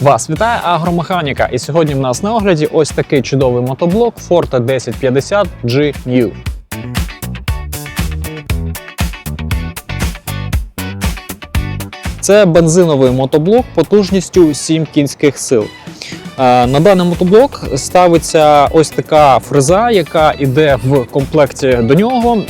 Вас вітає агромеханіка. І сьогодні в нас на огляді ось такий чудовий мотоблок Forte 1050 GU. Це бензиновий мотоблок потужністю 7 кінських сил. Е, На даний мотоблок ставиться ось така фреза, яка йде в комплекті до нього.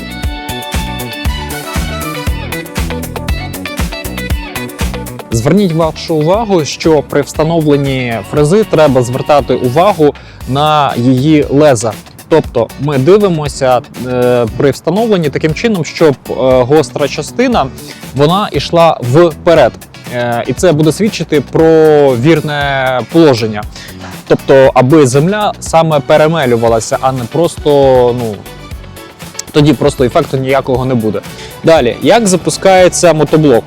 Зверніть вашу увагу, що при встановленні фрези треба звертати увагу на її леза. Тобто ми дивимося е, при встановленні таким чином, щоб е, гостра частина вона йшла вперед. Е, і це буде свідчити про вірне положення. Тобто, аби земля саме перемелювалася, а не просто ну, тоді просто ефекту ніякого не буде. Далі, як запускається мотоблок?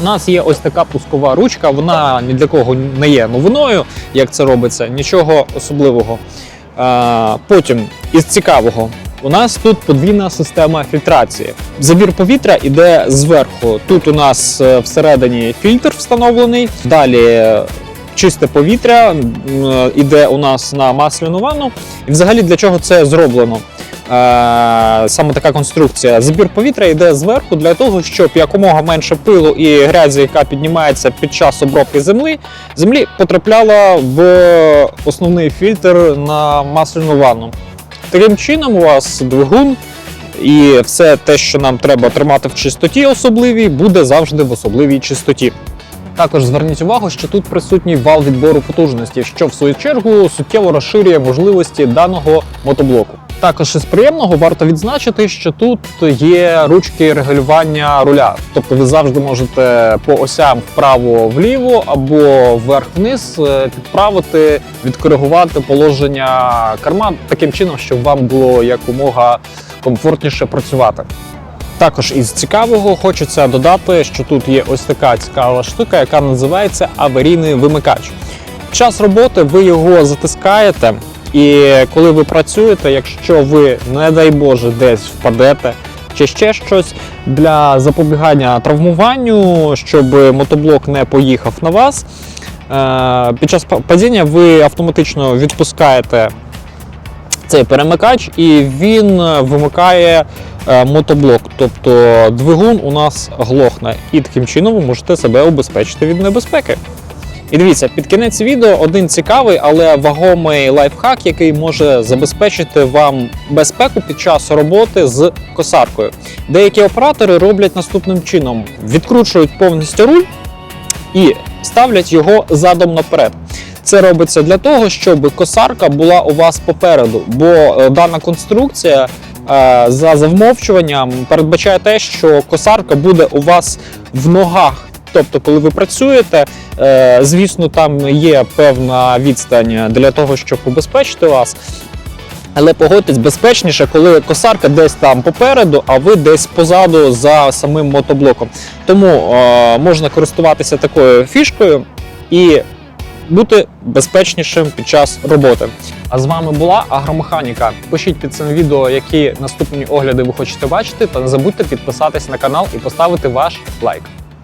У нас є ось така пускова ручка, вона ні для кого не є новиною, як це робиться, нічого особливого. Потім, із цікавого, у нас тут подвійна система фільтрації. Забір повітря йде зверху. Тут у нас е, всередині фільтр встановлений. Далі е, чисте повітря м, е, у нас на масляну ванну. І взагалі для чого це зроблено? Е, саме така конструкція. Забір повітря йде зверху для того, щоб якомога менше пилу і грязі, яка піднімається під час обробки землі, землі потрапляла в основний фільтр на масляну ванну. Таким чином, у вас двигун і все те, що нам треба тримати в чистоті особливій, буде завжди в особливій чистоті. Також зверніть увагу, що тут присутній вал відбору потужності, що в свою чергу суттєво розширює можливості даного мотоблоку. Також із приємного варто відзначити, що тут є ручки регулювання руля, тобто ви завжди можете по осям вправо-вліво або вверх-вниз е, підправити, відкоригувати положення керма таким чином, щоб вам було якомога комфортніше працювати. Також із цікавого хочеться додати, що тут є ось така цікава штука, яка називається аварійний вимикач. Час роботи ви його затискаєте, і коли ви працюєте, якщо ви, не дай Боже, десь впадете чи ще щось для запобігання травмуванню, щоб мотоблок не поїхав на вас. е, Під час падіння ви автоматично відпускаєте цей перемикач, і він вимикає е, мотоблок. Тобто двигун у нас глохне, і таким чином ви можете себе убезпечити від небезпеки. І дивіться, під кінець відео один цікавий, але вагомий лайфхак, який може забезпечити вам безпеку під час роботи з косаркою. Деякі оператори роблять наступним чином: відкручують повністю руль і ставлять його задом наперед. Це робиться для того, щоб косарка була у вас попереду, бо е, дана конструкція е, за завмовчуванням передбачає те, що косарка буде у вас в ногах. Тобто, коли ви працюєте, е, звісно, там є певна відстань для того, щоб убезпечити вас. Але погодьтесь безпечніше, коли косарка десь там попереду, а ви десь позаду за самим мотоблоком. Тому е, можна користуватися такою фішкою і бути безпечнішим під час роботи. А з вами була агромеханіка. Пишіть під цим відео, які наступні огляди ви хочете бачити, та не забудьте підписатись на канал і поставити ваш лайк.